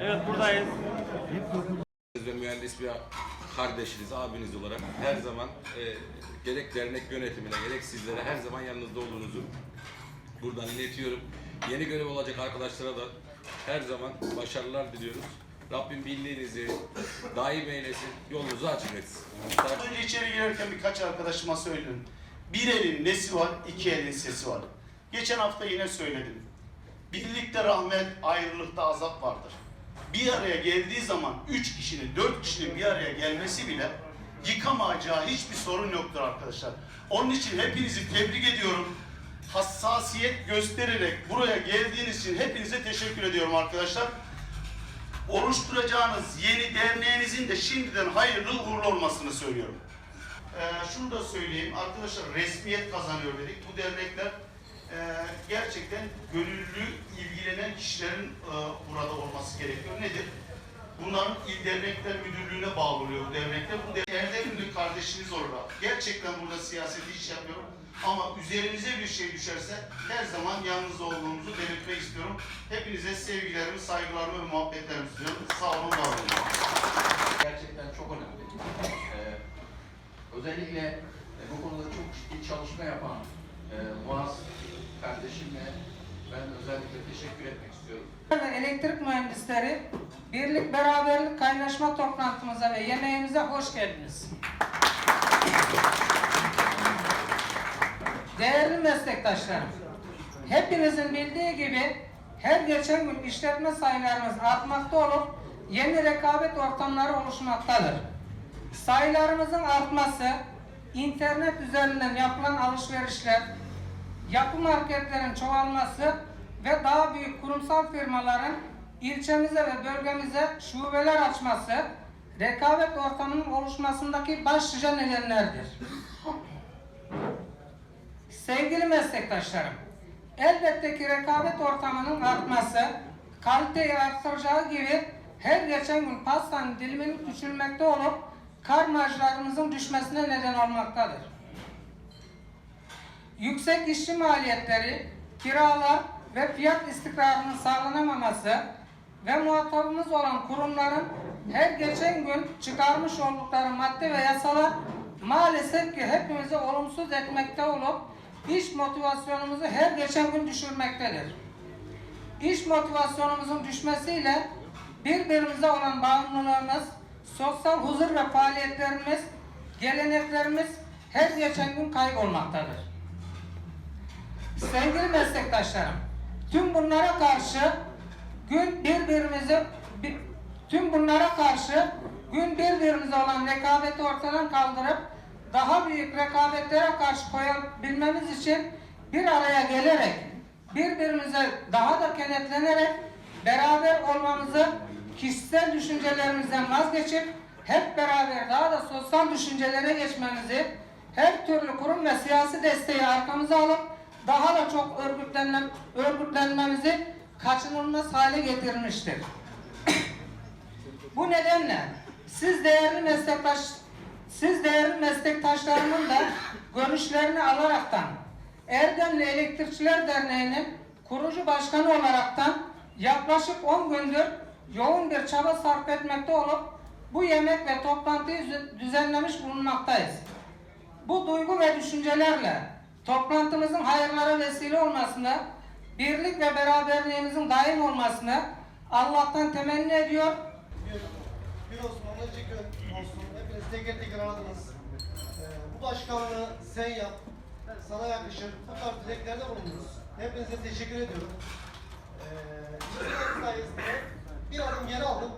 Evet buradayız. ve mühendis bir kardeşiniz, abiniz olarak her zaman e, gerek dernek yönetimine gerek sizlere her zaman yanınızda olduğunuzu buradan iletiyorum. Yeni görev olacak arkadaşlara da her zaman başarılar diliyoruz. Rabbim birliğinizi daim eylesin, yolunuzu açık etsin. Önce içeri girerken birkaç arkadaşıma söyledim. Bir elin nesi var, iki elin sesi var. Geçen hafta yine söyledim. Birlikte rahmet, ayrılıkta azap vardır. Bir araya geldiği zaman üç kişinin, dört kişinin bir araya gelmesi bile yıkamayacağı hiçbir sorun yoktur arkadaşlar. Onun için hepinizi tebrik ediyorum. Hassasiyet göstererek buraya geldiğiniz için hepinize teşekkür ediyorum arkadaşlar oluşturacağınız yeni derneğinizin de şimdiden hayırlı uğurlu olmasını söylüyorum. Ee, şunu da söyleyeyim arkadaşlar resmiyet kazanıyor dedik. Bu dernekler e, gerçekten gönüllü ilgilenen kişilerin e, burada olması gerekiyor. Nedir? Bunların il dernekler müdürlüğüne bağlı oluyor bu dernekler. Bu de- Erdemli kardeşiniz olarak gerçekten burada siyaseti iş yapıyorum. Ama üzerinize bir şey düşerse her zaman yanınızda olduğumuzu belirtmek istiyorum. Hepinize sevgilerimi, saygılarımı ve muhabbetlerimi sunuyorum. Sağ olun, var olun. gerçekten çok önemli. Ee, özellikle e, bu konuda çok ciddi çalışma yapan e, Muaz kardeşimle ben özellikle teşekkür etmek istiyorum. elektrik mühendisleri birlik beraberlik kaynaşma toplantımıza ve yemeğimize hoş geldiniz. Değerli meslektaşlarım, hepinizin bildiği gibi her geçen gün işletme sayılarımız artmakta olup yeni rekabet ortamları oluşmaktadır. Sayılarımızın artması, internet üzerinden yapılan alışverişler, yapı marketlerin çoğalması ve daha büyük kurumsal firmaların ilçemize ve bölgemize şubeler açması, rekabet ortamının oluşmasındaki başlıca nedenlerdir. Sevgili meslektaşlarım, elbette ki rekabet ortamının artması, kaliteyi artıracağı gibi her geçen gün pastanın diliminin küçülmekte olup kar marjlarımızın düşmesine neden olmaktadır. Yüksek işçi maliyetleri, kiralar ve fiyat istikrarının sağlanamaması ve muhatabımız olan kurumların her geçen gün çıkarmış oldukları madde ve yasalar maalesef ki hepimizi olumsuz etmekte olup iş motivasyonumuzu her geçen gün düşürmektedir. İş motivasyonumuzun düşmesiyle birbirimize olan bağımlılığımız, sosyal huzur ve faaliyetlerimiz, geleneklerimiz her geçen gün kaybolmaktadır. Sevgili meslektaşlarım, tüm bunlara karşı gün birbirimizi bi- tüm bunlara karşı gün birbirimize olan rekabeti ortadan kaldırıp daha büyük rekabetlere karşı koyabilmemiz için bir araya gelerek birbirimize daha da kenetlenerek beraber olmamızı kişisel düşüncelerimizden vazgeçip hep beraber daha da sosyal düşüncelere geçmemizi her türlü kurum ve siyasi desteği arkamıza alıp daha da çok örgütlenme, örgütlenmemizi kaçınılmaz hale getirmiştir. Bu nedenle siz değerli meslektaş siz değerli meslektaşlarımın da görüşlerini alaraktan Erdemli Elektrikçiler Derneği'nin kurucu başkanı olaraktan yaklaşık 10 gündür yoğun bir çaba sarf etmekte olup bu yemek ve toplantıyı düzen- düzenlemiş bulunmaktayız. Bu duygu ve düşüncelerle toplantımızın hayırlara vesile olmasını, birlik ve beraberliğimizin daim olmasını Allah'tan temenni ediyor bir, bir gün olsun. Hepiniz teker teker aradınız. Ee, bu başkanlığı sen yap. Sana yakışır. Bu tarz dileklerde bulundunuz. Hepinize teşekkür ediyorum. Ee, sayesinde bir adım geri aldım.